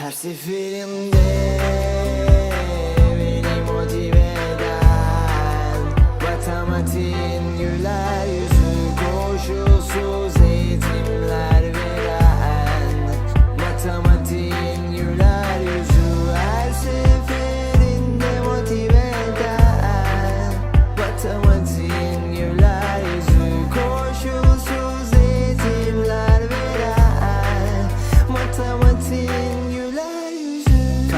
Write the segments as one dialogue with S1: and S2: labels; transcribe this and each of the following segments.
S1: Her seferinde beni motive eden matematik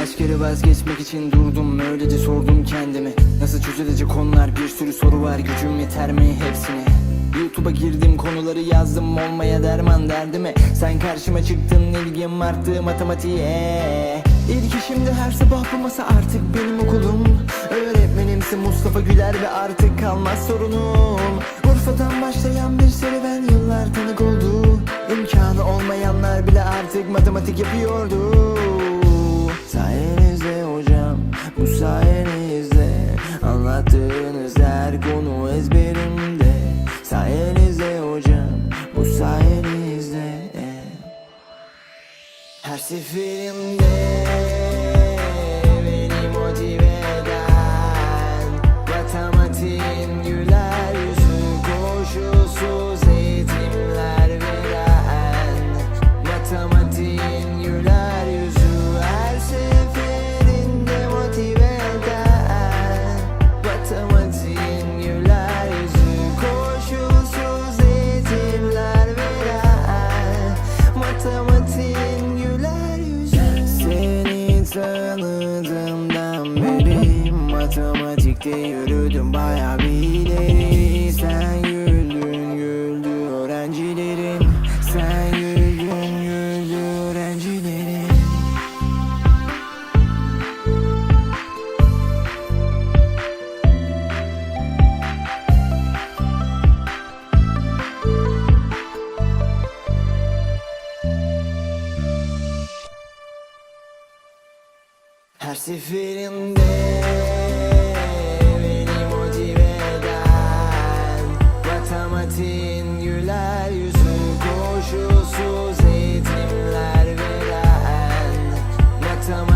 S1: vazgeçmek için durdum Öylece sordum kendime Nasıl çözülecek konular? Bir sürü soru var. Gücüm yeter mi hepsine? YouTube'a girdim konuları yazdım. Olmaya derman derdime. Sen karşıma çıktın ilgim arttı matematiğe. İlk işimde her sabah bu masa artık benim okulum. Öğretmenimsin Mustafa Güler ve artık kalmaz sorunum. Urfa'dan başlayan bir serüven yıllar tanık oldu. İmkanı olmayanlar bile artık matematik yapıyordu Her tanıdığımdan beri Matematikte yürüdüm baya bir Sen güldün güldü öğrencilerin Sen güldün güldü öğrencilerin Her seferinde beni motive eden Matematiğin güler yüzü koşulsuz eğitimler veren Matematiğin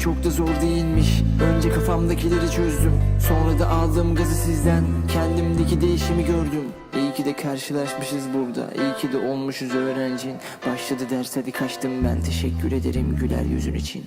S1: çok da zor değilmiş. Önce kafamdakileri çözdüm. Sonra da aldığım gazı sizden Kendimdeki değişimi gördüm. İyi ki de karşılaşmışız burada. İyi ki de olmuşuz öğrencin. Başladı ders hadi kaçtım ben. Teşekkür ederim güler yüzün için